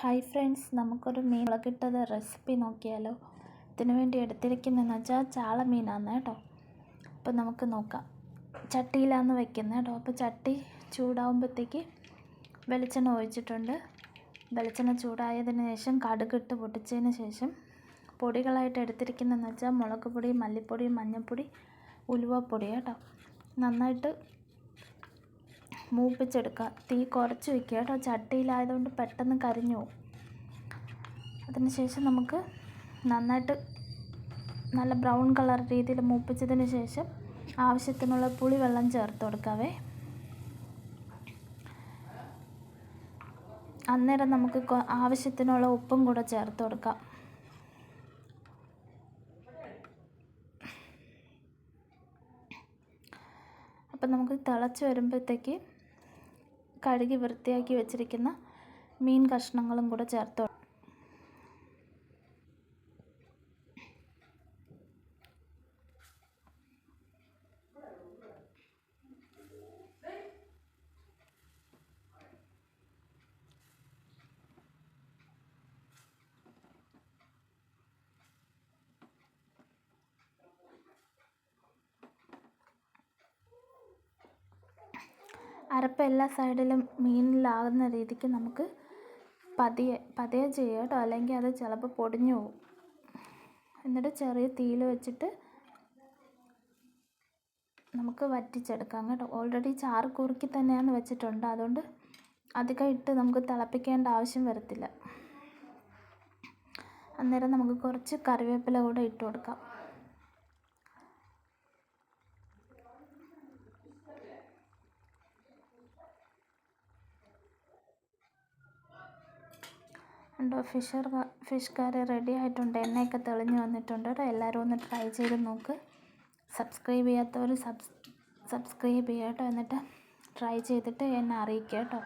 Hi friends നമുക്കൊരു മീൻ മുളകിട്ടത് recipe നോക്കിയാലോ. ഇതിനു വേണ്ടി എടുത്തിരിക്കുന്നതെന്ന് വെച്ചാൽ ചാള മീനാണ് കേട്ടോ. അപ്പോൾ നമുക്ക് നോക്കാം. ചട്ടിയിലാണ് വെക്കുന്നത് കേട്ടോ. അപ്പോൾ ചട്ടി ചൂടാവുമ്പോഴത്തേക്ക് വെളിച്ചെണ്ണ ഒഴിച്ചിട്ടുണ്ട്. വെളിച്ചെണ്ണ ചൂടായതിന് ശേഷം കടുകിട്ട് പൊട്ടിച്ചതിന് ശേഷം പൊടികളായിട്ട് എടുത്തിരിക്കുന്നതെന്ന് വെച്ചാൽ മുളക് പൊടി മല്ലിപ്പൊടി മഞ്ഞൾപ്പൊടി ഉലുവപ്പൊടി കേട്ടോ. നന്നായിട്ട് മൂപ്പിച്ചെടുക്കുക തീ കുറച്ച് വെക്കുക കേട്ടോ. ചട്ടിയിലായതുകൊണ്ട് പെട്ടെന്ന് കരിഞ്ഞു പോകും അതിനുശേഷം നമുക്ക് നന്നായിട്ട് നല്ല ബ്രൗൺ കളർ രീതിയിൽ മൂപ്പിച്ചതിന് ശേഷം ആവശ്യത്തിനുള്ള പുളിവെള്ളം ചേർത്ത് കൊടുക്കാവേ. അന്നേരം നമുക്ക് ആവശ്യത്തിനുള്ള ഉപ്പും കൂടെ ചേർത്ത് കൊടുക്കാം. അപ്പം നമുക്ക് തിളച്ച് വരുമ്പോഴത്തേക്ക് കഴുകി വൃത്തിയാക്കി വെച്ചിരിക്കുന്ന മീൻ കഷ്ണങ്ങളും കൂടെ ചേർത്ത് അരപ്പ് എല്ലാ സൈഡിലും മീനിലാകുന്ന രീതിക്ക് നമുക്ക് പതിയെ പതിയെ ചെയ്യുക കേട്ടോ. അല്ലെങ്കിൽ അത് ചിലപ്പോൾ പൊടിഞ്ഞു പോകും. എന്നിട്ട് ചെറിയ തീയിൽ വെച്ചിട്ട് നമുക്ക് വറ്റിച്ചെടുക്കാം കേട്ടോ. ഓൾറെഡി ചാറ് കുറുക്കി തന്നെയാണ് വെച്ചിട്ടുണ്ട്. അതുകൊണ്ട് അധികം ഇട്ട് നമുക്ക് തിളപ്പിക്കേണ്ട ആവശ്യം വരത്തില്ല. അന്നേരം നമുക്ക് കുറച്ച് കറിവേപ്പില കൂടെ ഇട്ട് കൊടുക്കാം. ഉണ്ടോ ഫിഷർ ഫിഷ് കറി റെഡി ആയിട്ടുണ്ട്. എണ്ണയൊക്കെ തെളിഞ്ഞ് വന്നിട്ടുണ്ട് കേട്ടോ. എല്ലാവരും ഒന്ന് ട്രൈ ചെയ്ത് നോക്ക്. സബ്സ്ക്രൈബ് ചെയ്യാത്തവർ സബ്സ് സബ്സ്ക്രൈബ് ചെയ്യുക കേട്ടോ. എന്നിട്ട് ട്രൈ ചെയ്തിട്ട് എന്നെ അറിയിക്കുക കേട്ടോ.